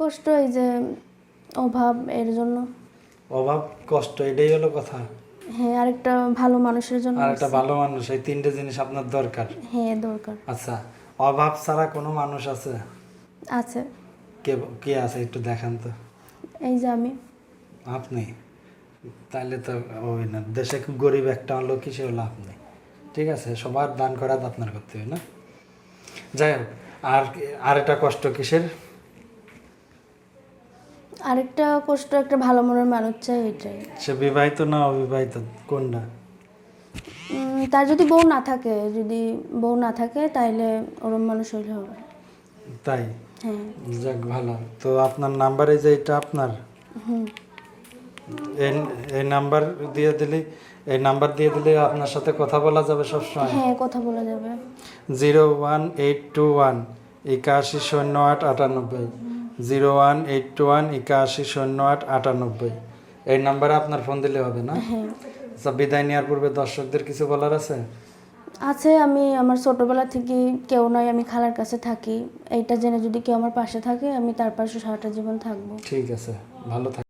কষ্ট এই যে অভাব এর জন্য। অভাব কষ্ট এটাই হলো কথা। হ্যাঁ আরেকটা ভালো মানুষের জন্য আর একটা ভালো মানুষ এই তিনটে জিনিস আপনার দরকার। হ্যাঁ দরকার। আচ্ছা অভাব ছাড়া কোনো মানুষ আছে? আছে। কে কে আছে একটু দেখান তো। এই যে আমি। আপনি? তাহলে তো ওই না দেশে খুব গরিব একটা হলো কিসে হলো আপনি ঠিক আছে সবার দান করা আপনার করতে হবে না? যাই হোক আর কি- আর একটা কষ্ট কিসের? আরেকটা কষ্ট একটা ভালো মনের মানুষ চাই এটাই। সে বিবাহিত না অবিবাহিত কোনটা? তার যদি বউ না থাকে যদি বউ না থাকে তাইলে ওরম মানুষ হইলে হবে। তাই? হ্যাঁ। যাক ভালো। তো আপনার নাম্বারে যে এটা আপনার? হুম। এই এই নাম্বার দিয়ে দিলে এই নাম্বার দিয়ে দিলে আপনার সাথে কথা বলা যাবে সবসময়? হ্যাঁ কথা বলা যাবে। Zero one eight two one একাশি শূন্য আট আটানব্বই। Zero one eight two one একাশি শূন্য আট আটানব্বই। এই নাম্বারে আপনার ফোন দিলে হবে না? হ্যাঁ। আচ্ছা বিদায় নেওয়ার পূর্বে দর্শকদের কিছু বলার আছে? আছে আমি আমার ছোটবেলা থেকে কেউ নয় আমি খালার কাছে থাকি। এইটা জেনে যদি কেউ আমার পাশে থাকে আমি তার পাশে সারাটা জীবন থাকব। ঠিক আছে ভালো থাক